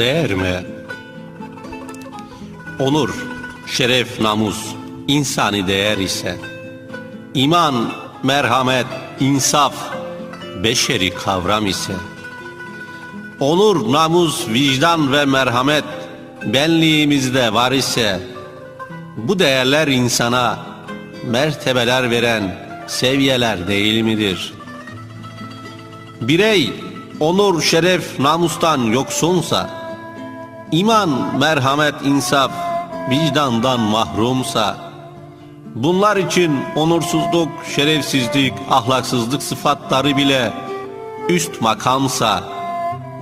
değer mi? Onur, şeref, namus, insani değer ise, iman, merhamet, insaf, beşeri kavram ise, onur, namus, vicdan ve merhamet benliğimizde var ise, bu değerler insana mertebeler veren seviyeler değil midir? Birey onur, şeref, namustan yoksunsa, iman, merhamet, insaf, vicdandan mahrumsa, bunlar için onursuzluk, şerefsizlik, ahlaksızlık sıfatları bile üst makamsa,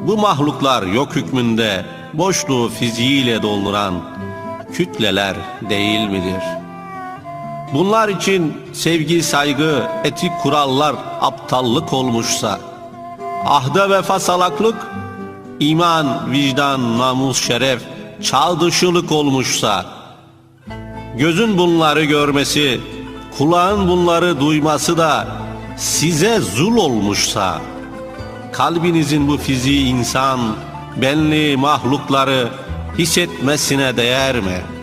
bu mahluklar yok hükmünde boşluğu fiziğiyle dolduran kütleler değil midir? Bunlar için sevgi, saygı, etik kurallar aptallık olmuşsa, ahde vefa salaklık, iman, vicdan, namus, şeref, çağ dışılık olmuşsa, gözün bunları görmesi, kulağın bunları duyması da size zul olmuşsa, kalbinizin bu fiziği insan, benliği mahlukları hissetmesine değer mi?''